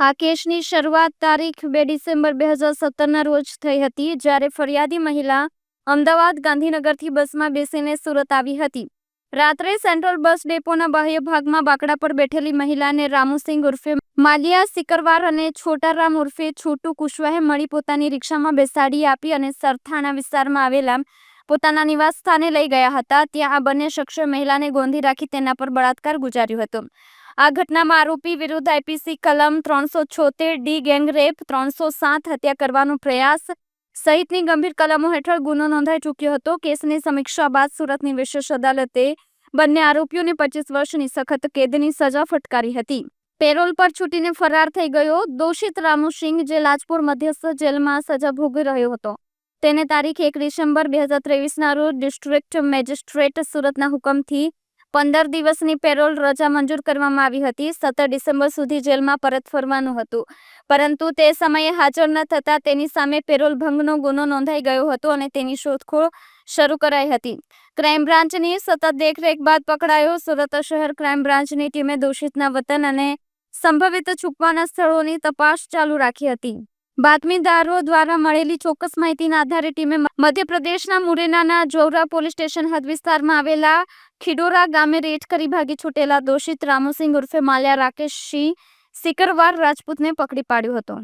આ કેસની શરૂઆત તારીખ બે ડિસેમ્બર બે હજાર સત્તરના રોજ થઈ હતી, જ્યારે ફરિયાદી મહિલા અમદાવાદ ગાંધીનગરથી બસમાં બેસીને સુરત આવી હતી. રાત્રે સેન્ટ્રલ બસ ડેપોના બાહ્ય ભાગમાં બાકડા પર બેઠેલી મહિલાને રામુસિંગ ઉર્ફે માલિયા સિકરવાર અને છોટારામ ઉર્ફે છોટુ કુશવાહે મળી પોતાની રિક્ષામાં બેસાડી આપી અને સરથાણા વિસ્તારમાં આવેલા પોતાના નિવાસ સ્થાને લઈ ગયા હતા. ત્યાં આ બંને શખ્સોએ મહિલાને ગોંધી રાખી તેના પર બળાત્કાર ગુજાર્યો હતો. આ ઘટનામાં આરોપી વિરુદ્ધ આઈપીસી કલમ ત્રણસો છોતેર ડી ગેંગરેપ ત્રણસો સાત હત્યા કરવાનો પ્રયાસ સહિતની ગંભીર કલમો હેઠળ ગુનો નોંધાઈ ચૂક્યો હતો. કેસની સમીક્ષા બાદ સુરતની વિશેષ અદાલતે બંને આરોપીઓને પચીસ વર્ષની સખત કેદની સજા ફટકારી હતી. પેરોલ પર છૂટીને ફરાર થઈ ગયો દોષિત રામુ સિંઘ, જે લાજપુર મધ્યસ્થ જેલમાં સજા ભોગવી રહ્યો હતો. તેને તારીખ એક ડિસેમ્બર બે હજાર ત્રેવીસના રોજ ડિસ્ટ્રિક્ટ મેજિસ્ટ્રેટ સુરતના હુકમથી પંદર દિવસની પેરોલ રજા મંજૂર કરવામાં આવી હતી. સત્તર ડિસેમ્બર સુધી જેલમાં પરત ફરવાનું હતું. પરંતુ તે સમયે હાજર ન થતાં તેની સામે પેરોલ ભંગનો ગુનો નોંધાઈ ગયો હતો અને તેની શોધખોળ શરૂ કરાઈ હતી. ક્રાઇમ બ્રાન્ચની સતત દેખરેખ બાદ પકડાયો. સુરત શહેર ક્રાઇમ બ્રાન્ચની ટીમે દોષિતના વતન અને સંભવિત છુપવાના સ્થળોની તપાસ ચાલુ રાખી હતી. બાતમીદારો દ્વારા મળેલી ચોક્કસ માહિતીના આધારે ટીમે મધ્યપ્રદેશના મુરેનાના જોરા પોલીસ સ્ટેશન હદ વિસ્તારમાં આવેલા ખીડોરા ગામે રેડ કરી ભાગી છૂટેલા દોષિત રામુસિંહ ઉર્ફે માલ્યા રાકેશ સિંહ સિકરવાર રાજપૂતને પકડી પાડ્યો હતો.